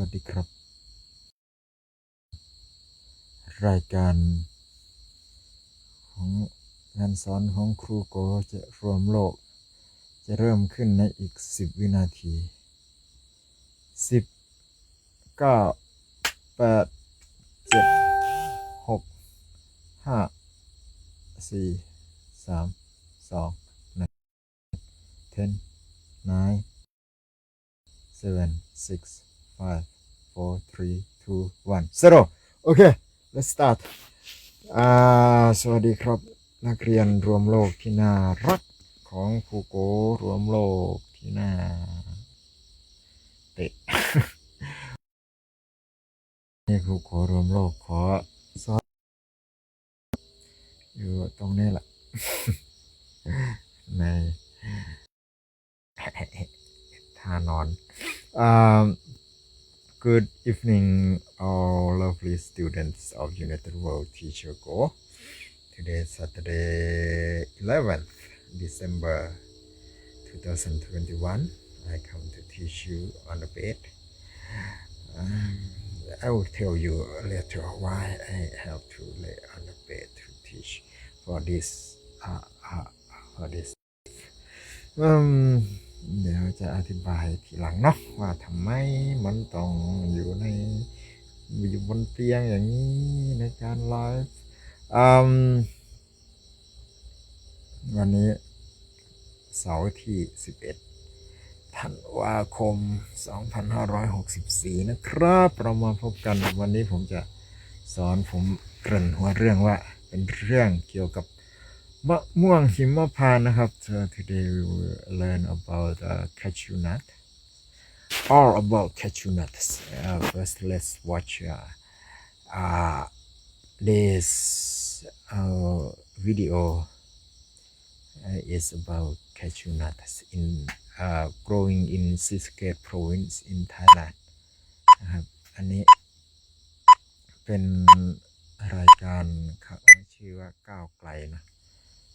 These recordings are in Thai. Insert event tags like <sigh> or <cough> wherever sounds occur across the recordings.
วัสดีครับ รายการ ของกานสอนของครูโกจะรวมโลก จะเริ่มขึ้นในอีก 10 วินาที 10 9 8 7 6 5 4 3 2 1 10 9 7 6 five four three two one zero โอเค let's start อ่าสวัสดีครับ นักเรียนรวมโลกที่น่ารักของครูโกรวมโลกที่น่าเตะนี่ครูโกรวมโลกขอสอนอยู่ตรงนี้แหละในท่านอน um, good evening all lovely students of United World Teacher Go. Today is Saturday 11th December 2021 I come to teach you on the bed um, I will tell you later why I have to lay on the bed to teach for this uh, uh, for this. อืม เดี๋ยวจะอธิบายทีหลังเนาะว่าทำไมมันต้องอยู่ในอยู่บนเตียงอย่างนี้ในการไลฟ์วันนี้เสาร์ที่ 11ธันวาคม 2564 นะครับ เรามาพบกันวันนี้ผมจะสอนผมเกริ่นหัวเรื่องว่าเป็นเรื่องเกี่ยวกับ มะม่วงหิมพานต์นะครับ so today we will learn about uh, cashew nut all about cashew nuts uh, first let's watch uh, uh, this uh, video uh, is about cashew nuts in uh, growing in Sisaket province in Thailand นะครับอันนี้เป็นรายการครับชื่อว่าก้าวไกลนะ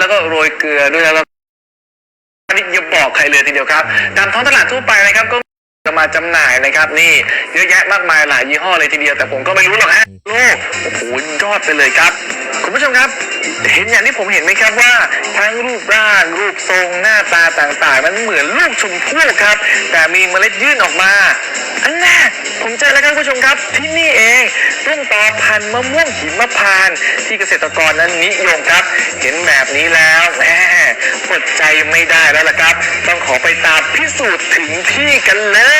แล้วก็โรยเกลือด้วยแล้วอันนี้อย่าบอกใครเลยทีเดียวครับ ตามท้องตลาดทั่วไปนะครับก็ จะมาจำหน่ายนะครับ นี่เยอะแยะมากมายหลายยี่ห้อเลยทีเดียวแต่ผมก็ไม่รู้หรอกฮะโลกโอ้โหยอดไปเลยครับคุณผู้ชมครับ เห็นอย่างที่ผมเห็นไหมครับว่า ทั้งรูปร่างรูปทรงหน้าตาต่างๆ มันเหมือนลูกชมพู่ครับ แต่มีเมล็ดยื่นออกมาอันน่ะผมเจอแล้วครับคุณผู้ชมครับที่นี่เองต้นตอพันธุ์มะม่วงหิมพานต์ที่เกษตรกรนั้นนิยมครับ เห็นแบบนี้แล้วแหมอดใจไม่ได้แล้วล่ะครับ ต้องขอไปตามพิสูจน์ถึงที่กันเลย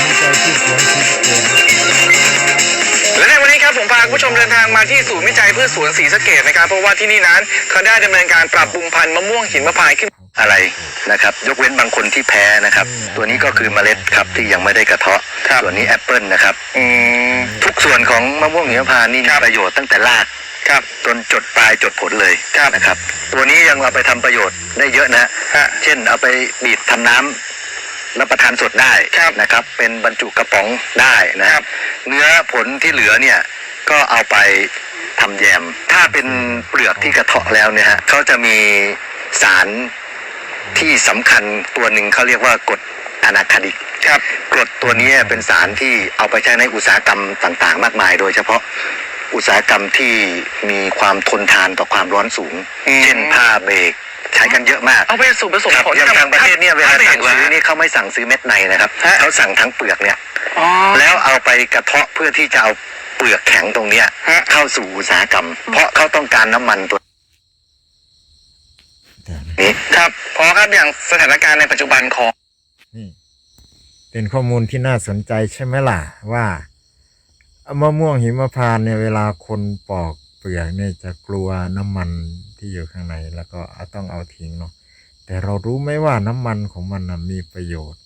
ผมใจที่สวนสีสะเกตนะครับและในวันนี้ครับผมพาคุณผู้ชมเดินทางมาที่ศูนย์วิจัยพืชสวนศรีสะเกดนะครับ เพราะว่าที่นี่นั้นเขาได้ดำเนินการปรับปรุงพันธุ์มะม่วงหินมะพร้าวขึ้น อะไรนะครับ ยกเว้นบางคนที่แพ้นะครับ ตัวนี้ก็คือเมล็ดครับที่ยังไม่ได้กระเทาะครับส่วนนี้แอปเปิลนะครับอืมทุกส่วนของมะม่วงหิมพานต์นี่มีประโยชน์ตั้งแต่ราก ครับจนจดปลายจดผลเลยครับนะครับ ตัวนี้ยังเอาไปทำประโยชน์ได้เยอะนะฮะเช่นเอาไปบีบทำน้ำรับประทานสดได้ครับนะครับ เป็นบรรจุกระป๋องได้นะครับ เนื้อผลที่เหลือเนี่ยก็เอาไปทำแยม ถ้าเป็นเปลือกที่กระเทาะแล้วเนี่ยฮะเขาจะมีสารที่สำคัญตัวหนึ่งเขาเรียกว่ากรดอะนาคาดิก ครับ กรดตัวนี้เป็นสารที่เอาไปใช้ในอุตสาหกรรมต่างๆ มากมาย โดยเฉพาะ อุตสาหกรรมที่มีความทนทานต่อความร้อนสูง อืม เช่นผ้าเบรกช้กันเยอะมากเอาไปสูตรผสมครับของอย่างต่างประเทศเนี่ยเวลาถ้สั่งซื้อนี่นี่เขาไม่สั่งซื้อเม็ดในนะครับฮะ เขาสั่งทั้งเปลือกเนี่ยอ๋อแล้วเอาไปกระเทาะเพื่อที่จะเอาเปลือกแข็งตรงเนี้ยฮะ เข้าสู่อุตสาหกรรม เพราะเขาต้องการน้ำมันตัวเดี๋ยวนะนี้ ครับพอครับอย่างสถานการณ์ในปัจจุบันของนี่เป็นข้อมูลที่น่าสนใจใช่ไหมล่ะ ว่า มะม่วงหิมพานต์เนี่ยเวลาคนปอกเปลือกเนี่ยจะกลัวน้ำมันที่อยู่ข้างในแล้วก็ต้องเอาทิ้งเนาะแต่เรารู้ไหมว่าน้ำมันของมันนะมีประโยชน์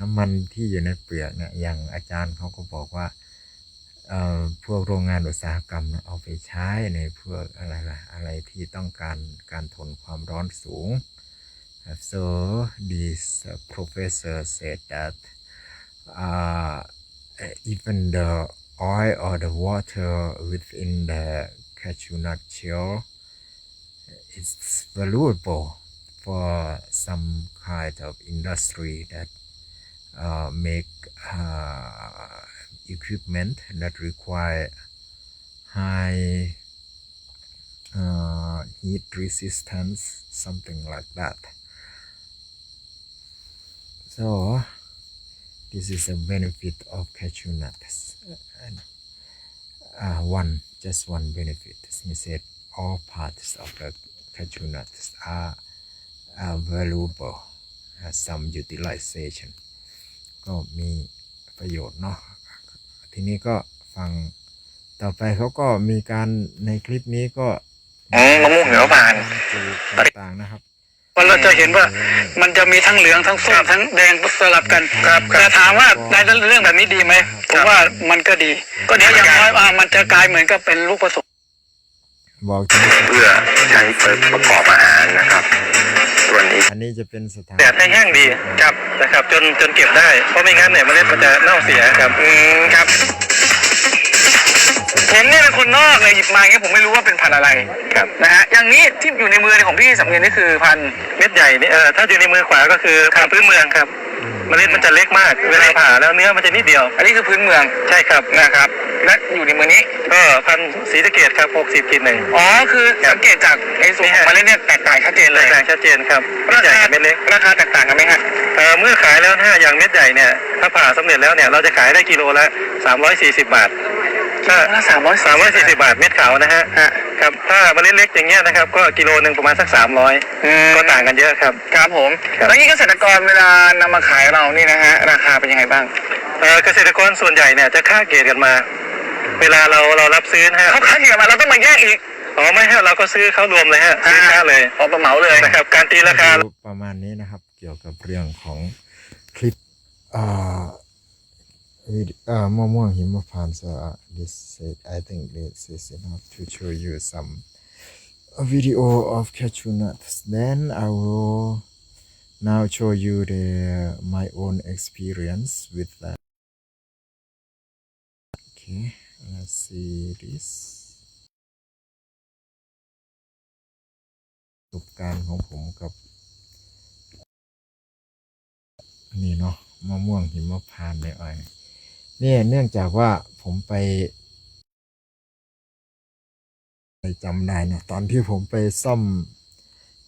น้ำมันที่อยู่ในเปลือกเนี่ยอย่างอาจารย์เขาก็บอกว่าเอ่อพวกโรงงานอุตสาหกรรมเอาไปใช้ในพวกอะไรล่ะอะไรที่ต้องการการทนความร้อนสูง so this professor said that uh, even the oil or the water within the cashew nut shell is valuable for some kind of industry that uh, make uh, equipment that require high uh, heat resistance, something like that. So, this is a benefit of cashew nuts. And, uh, one, just one benefit. He said all parts of the cashew nuts are, are valuable, has some utilization. ก็มีประโยชน์เนาะ ทีนี้ก็ฟังต่อไปเขาก็มีการในคลิปนี้ก็อืมมะม่วงหิมพานต์ต่างๆนะครับ ว่าเราจะเห็นว่ามันจะมีทั้งเหลืองทั้งส้มทั้งแดงสลับกันครับแต่ถามว่าในเรื่องแบบนี้ดีไหมผมว่ามันก็ดี ก็ดีอย่างน้อยอ่ามันจะกลายเหมือนกับเป็นลูกผสมบอกถึงเพื่อใช้ประกอบอาหารนะครับ ส่วนอีกอันนี้จะเป็นสถานแดดให้แห้งดีครับนะครับ จนจนเก็บได้เพราะไม่งั้นเนี่ยเมล็ดมันจะเน่าเสียครับอืมครับ ผมเนี่ยเป็นคนนอกเลยหยิบมาอย่างเงี้ยผมไม่รู้ว่าเป็นพันธุ์อะไรครับนะฮะอย่างนี้ที่อยู่ในมือของพี่สำเนียงนี่คือพันธุ์ เม็ดใหญ่นี่เออถ้าอยู่ในมือขวาก็คือพันธุ์พื้นเมืองครับเมล็ดมันจะเล็กมาก เวลาผ่าแล้วเนื้อมันจะนิดเดียว อันนี้คือพื้นเมืองใช่ครับนะครับ และอยู่ในมือนี้ก็พันธุ์สีสะเกดครับ60ขีดหนึ่ง อ๋อคือสังเกตจากไอ้ส่วนของเมล็ดเนี่ยแตกต่างชัดเจนเลยแตกต่างชัดเจนครับราคาเม็ดเล็กราคาแตกต่างกันไหมฮะเออเมื่อขายแล้วถ้าอย่างเม็ดใหญ่เนี่ยถ้าผ่าสำเร็จแล้วเนี่ยเราจะขายได้กิโลละ340 บาท ก็สามร้อยสามร้อยสี่สิบบาทเม็ดขาวนะฮะครับถ้าเมล็ดเล็กอย่างเงี้ยนะครับก็กิโลหนึ่งประมาณสักสามร้อยก็ต่างกันเยอะครับครับผมแล้วนี่เกษตรกรเวลานำมาขายเรานี่นะฮะราคาเป็นยังไงบ้างเออเกษตรกรส่วนใหญ่เนี่ยจะค่าเกรดกันมา เวลาเราเรารับซื้อนะฮะเขาค่าเกรดมาเราต้องมาแยกอีกอ๋อไม่ฮะเราก็ซื้อเขารวมเลยฮะซื้อค่าเลยพอประเหมาเลยนะครับการตีราคาดูประมาณนี้นะครับ เกี่ยวกับเรื่องของคลิปอ่า วิดีอ่ามะม่วงหิมพานต์ so uh, this said I think this is enough to show you some a video of cashew nuts then I will now show you the my own experience with that okay let's see this ประสบการณ์ของผมกับ นี่เนาะมะม่วงหิมพานต์ในอ้อย เนี่ยเนื่องจากว่าผมไปไปจำได้นะตอนที่ผมไปซ่อม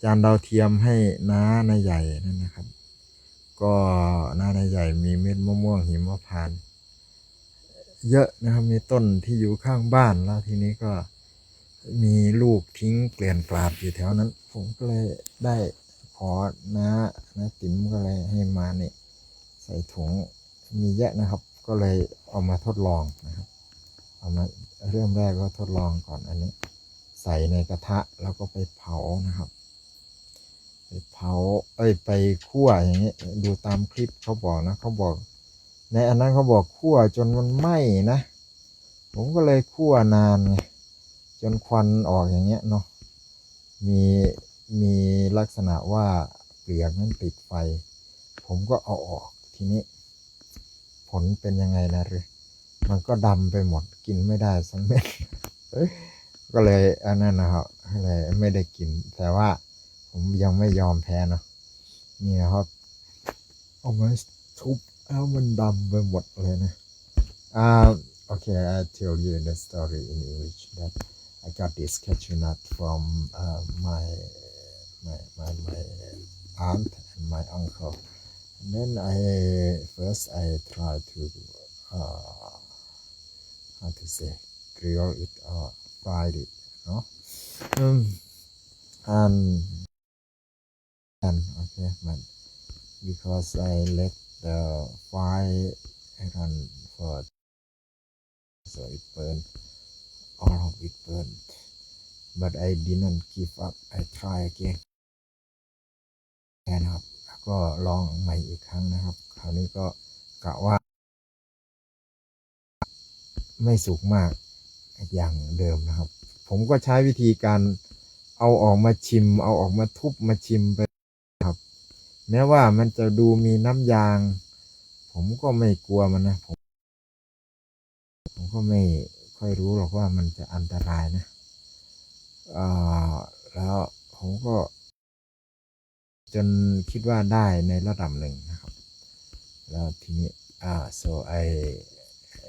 จานดาวเทียมให้น้านายใหญ่นั่นนะครับ ก็น้านายใหญ่มีเม็ดมะม่วงหิมพานต์เยอะนะครับมีต้นที่อยู่ข้างบ้านแล้วทีนี้ก็มีลูกทิ้งเกลื่อนกลาดอยู่แถวนั้น ผมก็เลยได้ขอน้าน้าติ๋มก็เลยให้มาเนี่ยใส่ถุงมีเยอะนะครับ ก็เลยเอามาทดลองนะครับ เอามาเริ่มแรกก็ทดลองก่อนอันนี้ ใส่ในกระทะแล้วก็ไปเผานะครับ ไปเผาเอ้ยไปคั่วอย่างนี้ดูตามคลิปเขาบอกนะเขาบอก ในอันนั้นเขาบอกคั่วจนมันไหม้นะ ผมก็เลยคั่วนานไงจนควันออกอย่างเงี้ยเนาะมีมีลักษณะว่าเปลือกนั้นติดไฟ ผมก็เอาออกทีนี้ ลเป็นยังไงนะหรือมันก็ดำไปหมดกินไม่ได้สักเม็ดก็เลยอันนั้นนะครับเลยไม่ได้กิน แต่ว่าผมยังไม่ยอมแพ้นะนี่นะครับเอามาทุบแล้วมันดำไปหมดเลยนะอ่าโอเค I tell you the story in English that I got this cashew nut from uh, my my my my aunt and my uncle. then I first I try to uh, how to say grill it uh, or fry it, no. Um, um, and okay, but because I let the fire run for so it burned, all of it burned. But I didn't give up. I try again. and up. ก็ลองใหม่อีกครั้งนะครับ คราวนี้ก็กะว่า ไม่สุกมากอย่างเดิมนะครับ ผมก็ใช้วิธีการเอาออกมาชิม เอาออกมาทุบมาชิมไปครับ แม้ว่ามันจะดูมีน้ำยาง ผมก็ไม่กลัวมันนะผมผมก็ไม่ค่อยรู้หรอกว่ามันจะอันตรายนะอ่าแล้วผมก็ จนคิดว่าได้ในระดับหนึ่งนะครับ แล้วทีนี้อ่า so I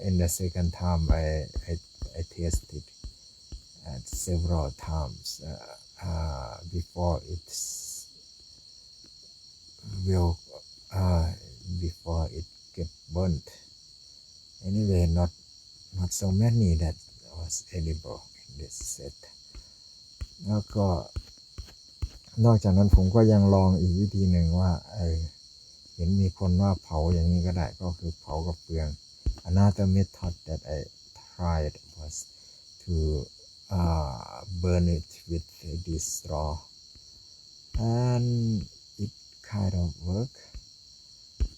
in the second time I I I tasted at several times uh, uh, before it's will uh, before it get burnt anyway not not so many that was edible in this set แล้วก็ นอกจากนั้นผมก็ยังลองอีกวิธีหนึ่งว่า เออ เห็นมีคนว่าเผาอย่างนี้ก็ได้ก็คือเผากับเปลือง another method that I tried was to uh, burn it with this straw and it kind of work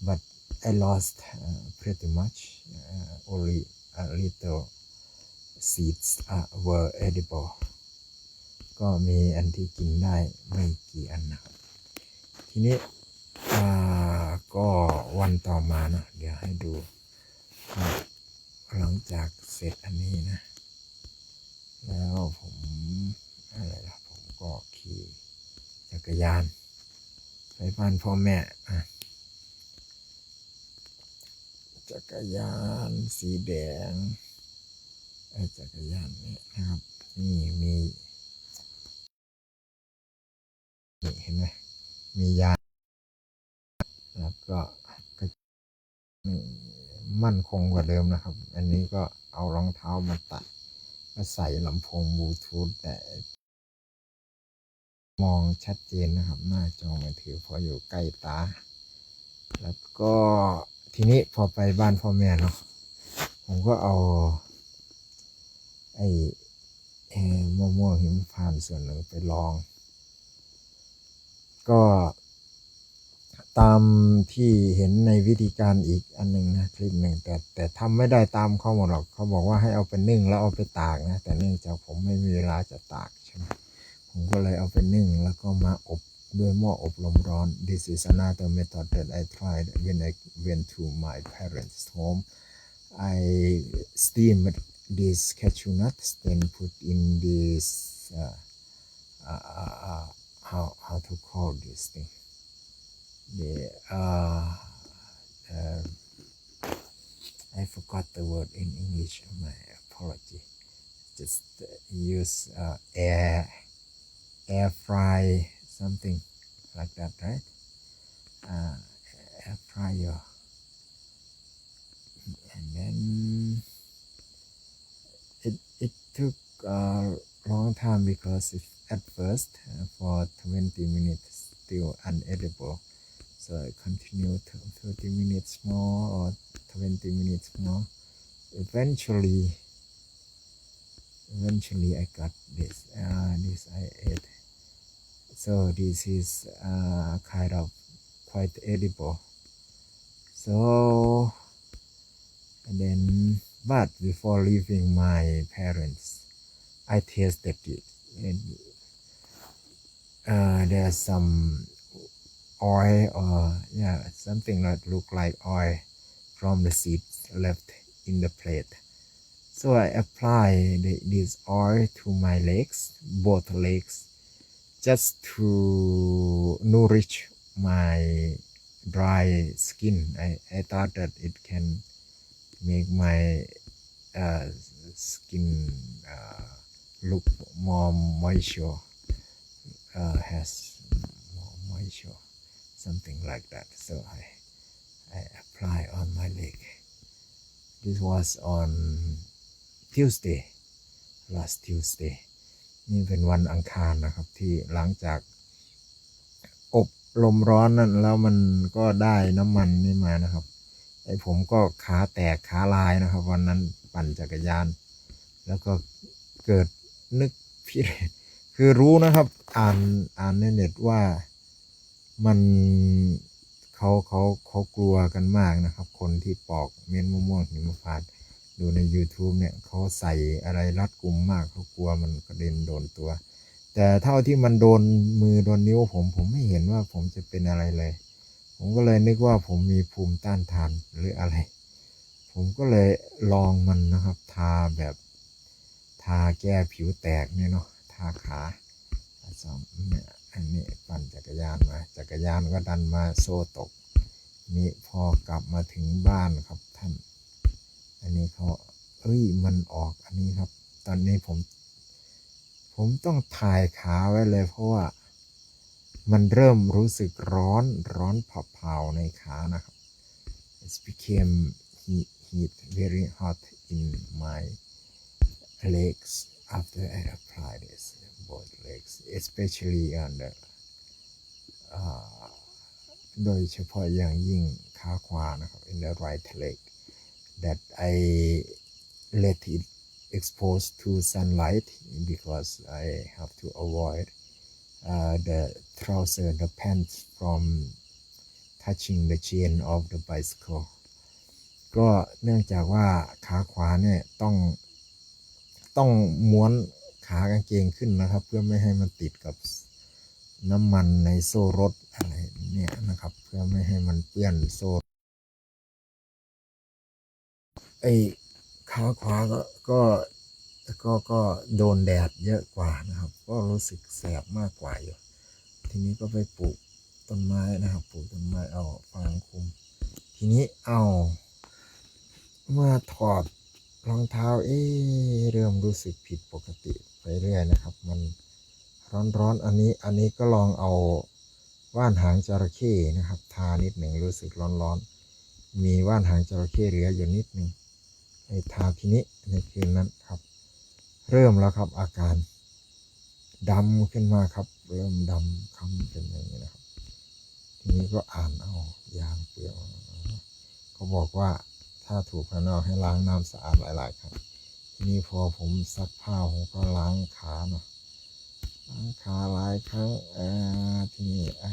but I lost uh, pretty much uh, only a little seeds uh, were edible ก็มีอันที่กินได้ไม่กี่อันนะครับ ทีนี้ก็วันต่อมาเนอะเดี๋ยวให้ดูหลังจากเสร็จอันนี้นะ แล้วผมอะไรล่ะผมก็ขี่จักรยานไปบ้านพ่อแม่อะจักรยานสีแดงไอ้จักรยานเนี่ยนะครับ นี่มี นี่เห็นไหมมียางแล้วก็ก็มั่นคงกว่าเดิมนะครับ อันนี้ก็เอารองเท้ามาตัดก็ใส่ลำโพงบลูทูธแต่มองชัดเจนนะครับ หน้าจอมือถือพออยู่ใกล้ตา แล้วก็ทีนี้พอไปบ้านพ่อแม่เนาะผมก็เอา ไอ้มะม่วงหิมพานต์ส่วนหนึ่งไปลอง ก็ตามที่เห็นในวิธีการอีกอันหนึ่งนะคลิปหนึ่งแต่แต่ทำไม่ได้ตามเขาหมดหรอกเขาบอกว่าให้เอาไปนึ่งแล้วเอาไปตากนะ แต่เนื่องจากผมไม่มีเวลาจะตากใช่ไหมผมก็เลยเอาไปนึ่งแล้วก็มาอบด้วยหม้ออบลมร้อน This is another method that I tried when I went to my parents' home I steamed these cashew nuts then put in this uh, uh, uh, uh, how how to call this thing. The uh, uh I forgot the word in English my apology. Just uh, use uh, air air fry something like that right? Uh, air fryer and then it it took a long time because it, at first uh, for 20 minutes still unedible. So I continued 30 minutes more or 20 minutes more. Eventually eventually I got this uh, this I ate so this is uh, kind of quite edible. So and then but before leaving my parents I tasted it and uh, there's some oil or yeah something that look like oil from the seeds left in the plate. So I apply the, this oil to my legs both legs just to nourish my dry skin. I, I thought that it can make my uh, skin uh, look more moisture uh, has moisture something like that so I I apply on my leg this was on Tuesday last Tuesday นี่เป็นวันอังคารนะครับที่หลังจากอบลมร้อนนั่นแล้วมันก็ได้น้ำมันนี่มานะครับไอ้ผมก็ขาแตกขาลายนะครับ วันนั้นปั่นจักรยาน แล้วก็เกิดนึกพิเรน คือรู้นะครับ อ่านอ่านในเน็ตว่ามันเขาเขาเขากลัวกันมากนะครับ คนที่ปอกเม็ดมะม่วงหิมพานต์ดูใน YouTube เนี่ยเขาใส่อะไรรัดกลุ่มมากเขากลัวมันกระเด็นโดนตัว แต่เท่าที่มันโดนมือโดนนิ้วผมผมไม่เห็นว่าผมจะเป็นอะไรเลย ผมก็เลยนึกว่าผมมีภูมิต้านทานหรืออะไร ผมก็เลยลองมันนะครับ ทาแบบ ทาแก้ผิวแตกเนี่ยเนาะ ทาขาสองเนี่ยอันนี้ปั่นจักรยานมา จักรยานก็ดันมาโซ่ตก นี่พอกลับมาถึงบ้านครับท่าน อันนี้เขาเอ้ยมันออกอันนี้ครับ ตอนนี้ผม ผมต้องถ่ายขาไว้เลยเพราะว่ามันเริ่มรู้สึกร้อนร้อนเผาๆในขานะครับ it became heat heat very hot in my legs after I apply this both legs especially on the อ่าโดยเฉพาะอย่างยิ่งขาขวานะครับ in the right leg that I let it exposed to sunlight because I have to avoid uh, the trouser, the pants from touching the chain of the bicycle ก็เนื่องจากว่าขาขวาเนี่ยต้อง ต้องม้วนขากางเกงขึ้นนะครับ เพื่อไม่ให้มันติดกับน้ำมันในโซ่รถอะไรเนี่ยนะครับ เพื่อไม่ให้มันเปื้อนโซ่ไอ้ขาขวาก็ก็ก็ก็โดนแดดเยอะกว่านะครับ ก็รู้สึกแสบมากกว่าอยู่ ทีนี้ก็ไปปลูกต้นไม้นะครับ ปลูกต้นไม้เอาฟางคุม ทีนี้เอา เมื่อถอด รองเท้าเอ๊ะเริ่มรู้สึกผิดปกติไปเรื่อยนะครับ มันร้อนๆอันนี้อันนี้ก็ลองเอาว่านหางจระเข้นะครับทานิดหนึ่งรู้สึกร้อนๆ มีว่านหางจระเข้เหลืออยู่นิดหนึ่งไอ้ทาทีนี้ในคืนนั้นครับ เริ่มแล้วครับอาการดำขึ้นมาครับ เริ่มดำคำเป็นอย่างนี้นะครับ ทีนี้ก็อ่านเอายางเปลือกเขาบอกว่า ถ้าถูกภายนอกให้ล้างน้ำสะอาดหลายๆครั้งทีนี้พอผมซักผ้าผมก็ล้างขาเนาะล้างขาหลายครั้งอ่าทีนี้ไอ้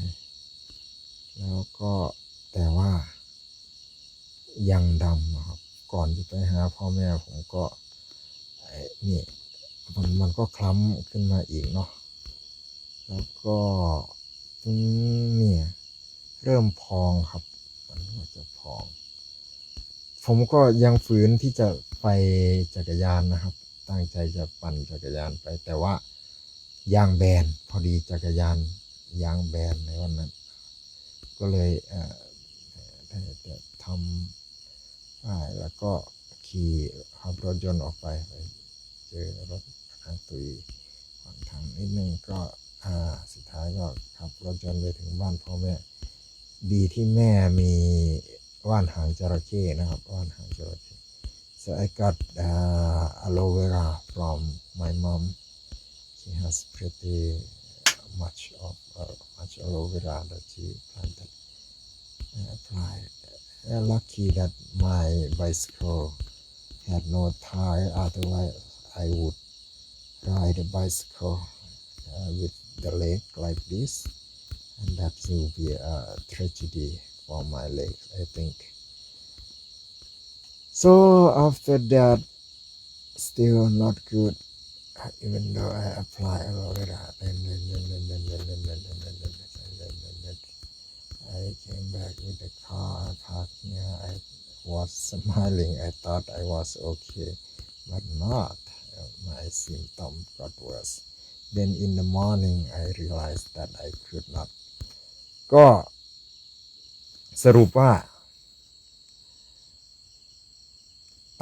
แล้วก็แต่ว่า ยังดำครับ ก่อนจะไปหาพ่อแม่ผมก็ไอ้นี่มันมันก็คล้ำขึ้นมาอีกเนาะแล้วก็ตรงนี่เริ่มพองครับ มันก็จะพอง ผมก็ยังฝืนที่จะไปจักรยานนะครับ ตั้งใจจะปั่นจักรยานไป แต่ว่ายางแบนพอดีจักรยานยางแบนในวันนั้น ก็เลยเออได้ได้ทำแล้วก็ขี่ขับรถยนต์ออกไปไป เจอรถทาตุยขวางทางนิดนึงก็อ่าสุดท้ายก็ขับรถยนต์ไปถึงบ้านพ่อแม่ ดีที่แม่มี ว่านหางจระเข้นะครับ ว่านหางจระเข้ so I got uh, aloe vera from my mom she has pretty much of uh, much aloe vera that she planted and applied uh, lucky that my bicycle had no tire otherwise I would ride a bicycle uh, with the leg like this and that will be a tragedy for my legs, I think so after that still not good uh, even though I apply a lot then then then I came back with the car parked here I was smiling I thought I was okay but not Uh, my symptom got worse then in the morning I realized that I could not ก็ สรุปว่า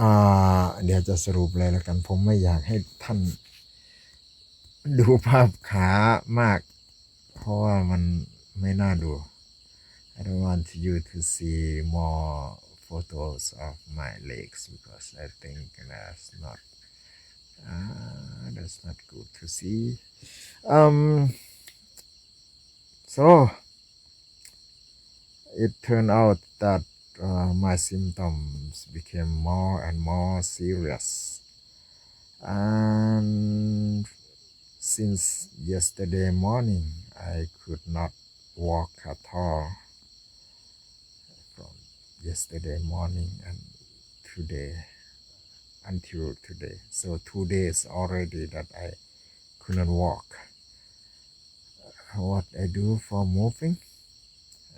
อาเดี๋ยวจะสรุปเลยแล้วกัน ผมไม่อยากให้ท่าน ดูภาพขามาก เพราะว่ามันไม่น่าดู I don't want you to see more photos of my legs because I think that's not uh, that's not good to see um so it turned out that uh, my symptoms became more and more serious. And since yesterday morning I could not walk at all from yesterday morning and today until today. So two days already that I couldn't walk. What I do for moving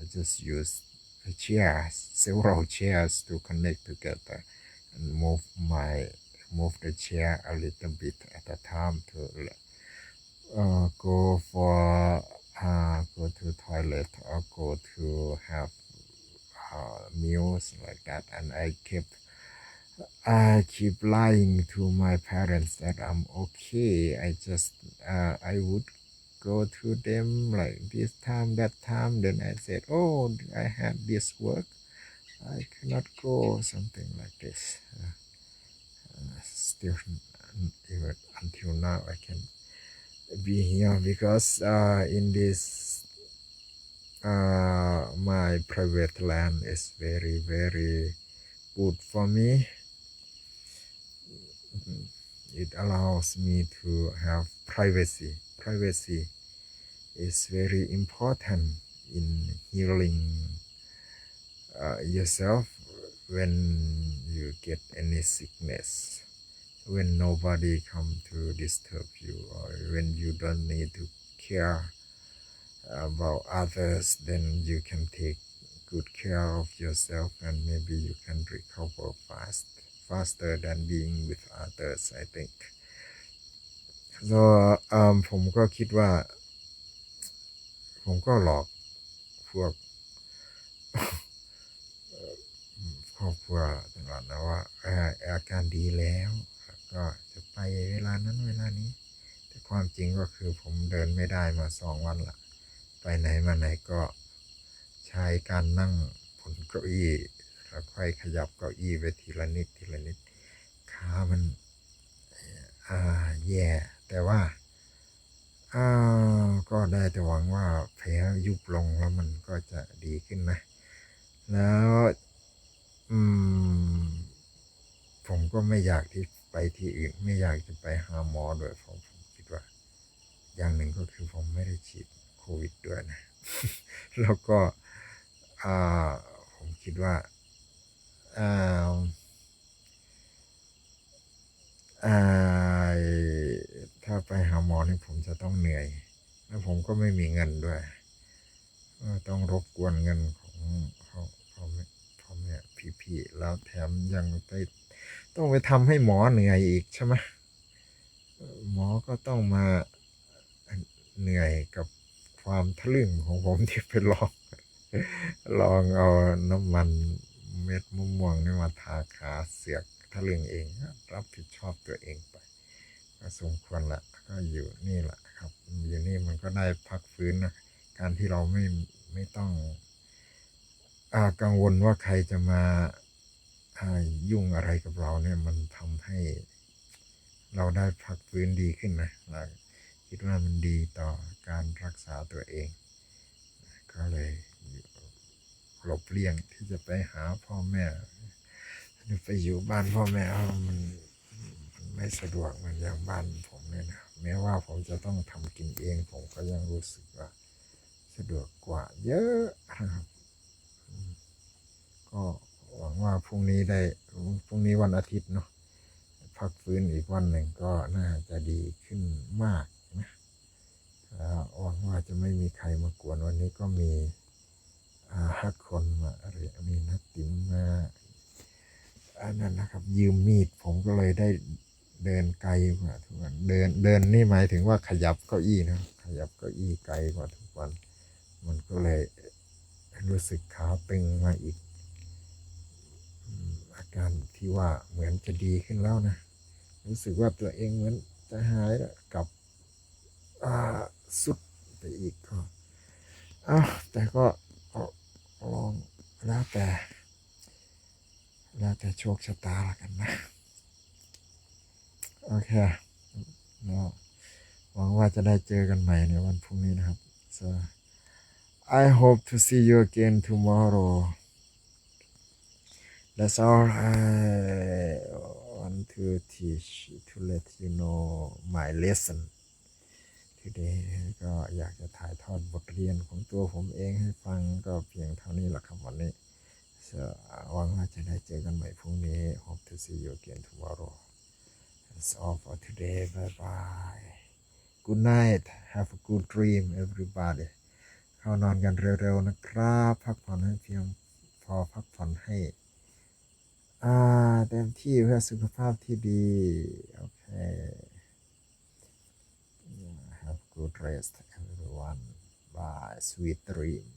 I just use a chair, several <laughs> chairs to connect together and move my move the chair a little bit at a time to uh, go for uh, go to toilet or go to have uh, meals like that. And I kept I keep lying to my parents that I'm okay. I just uh, I would go to them like this time that time then i said oh i had this work. I cannot go something like this. Uh, uh, still even until now i can be here because uh, in this uh, my private land is very very good for me. It allows me to have privacy privacy is very important in healing uh, yourself when you get any sickness when nobody come to disturb you or when you don't need to care about others then you can take good care of yourself and maybe you can recover fast faster than being with others I think so um ผมก็คิดว่า ผมก็หลอกพวกครอบครัวตลอดนะว่าเอ่อาการดีแล้วก็จะไปเวลานั้นเวลานี้ แต่ความจริงก็คือผมเดินไม่ได้มาสองวันละไปไหนมาไหนก็ใช้การนั่งบนเก้าอี้แล้วค่อยขยับเก้าอี้ไปทีละนิดทีละนิดขามันอ่าแย่แต่ว่า ก็ได้แต่หวังว่าแผลยุบลงแล้วมันก็จะดีขึ้นนะ แล้วผมก็ไม่อยากที่ไปที่อื่น ไม่อยากจะไปหาหมอด้วยผมผมคิดว่า อย่างหนึ่งก็คือผมไม่ได้ฉีดโควิดด้วยนะ แล้วก็ผมคิดว่าอ่าอ่า ถ้าไปหาหมอนี่ผมจะต้องเหนื่อย แล้วผมก็ไม่มีเงินด้วยต้องรบกวนเงินของพ่อพ่อแม่พ่อแม่พี่ๆแล้วแถมยังไปต้องไปทำให้หมอเหนื่อยอีกใช่ไหมหมอก็ต้องมาเหนื่อยกับความทะลึ่งของผมที่ไปลองลองเอาน้ำมันเม็ดมะม่วงนี่มาทาขาเสือกทะลึ่งเอง รับผิดชอบตัวเองไป สมควรละก็อยู่นี่แหละครับ อยู่นี่มันก็ได้พักฟื้นนะการที่เราไม่ไม่ต้องอกังวลว่าใครจะมาายุ่งอะไรกับเราเนี่ยมันทำให้เราได้พักฟื้นดีขึ้นนะเราคิดว่ามันดีต่อการรักษาตัวเอง ก็เลยหลบเลี่ยงที่จะไปหาพ่อแม่หรือไปอยู่บ้านพ่อแม่เอามันมัน ไม่สะดวกเหมือนอย่างบ้านผมเนี่ยนะแม้ว่าผมจะต้องทำกินเอง ผมก็ยังรู้สึกว่า สะดวกกว่า เยอะนะครับก็หวังว่าพรุ่งนี้ได้พรุ่งนี้วันอาทิตย์เนาะพักฟื้นอีกวันหนึ่งก็น่าจะดีขึ้นมากนะแล้วหวังว่าจะไม่มีใครมากวนวันนี้ก็มีฮักคนมาอะไรมีนักติ๋มมาอันนั้นนะครับ ยืมมีดผมก็เลยได้ เดินไกลกว่าทุกวัน เดินเดินนี่หมายถึงว่าขยับเก้าอี้นะขยับเก้าอี้ไกลกว่าทุกวัน มันก็เลยรู้สึกขาตึงมาอีก อาการที่ว่าเหมือนจะดีขึ้นแล้วนะ รู้สึกว่าตัวเองเหมือนจะหายแล้วกลับอ่าสุดไปอีกก็อ้าแต่ก็ก็ลองแล้วแต่แล้วแต่โชคชะตาละกันนะ โอเคนะหวังว่าจะได้เจอกันใหม่ในวันพรุ่งนี้นะครับ so I hope to see you again tomorrow that's all I want to teach to let you know my lesson today ก็อยากจะถ่ายทอดบทเรียนของตัวผมเองให้ฟังก็เพียงเท่านี้แหละครับวันนี้ so หวังว่าจะได้เจอกันใหม่พรุ่งนี้ hope to see you again tomorrow that's all for today bye bye good night have a good dream everybody เข้านอนกันเร็วๆนะครับ พักผ่อนให้เพียงพอพักผ่อนให้อ่าเต็มที่เพื่อสุขภาพที่ดี โอเค have good rest everyone bye sweet dream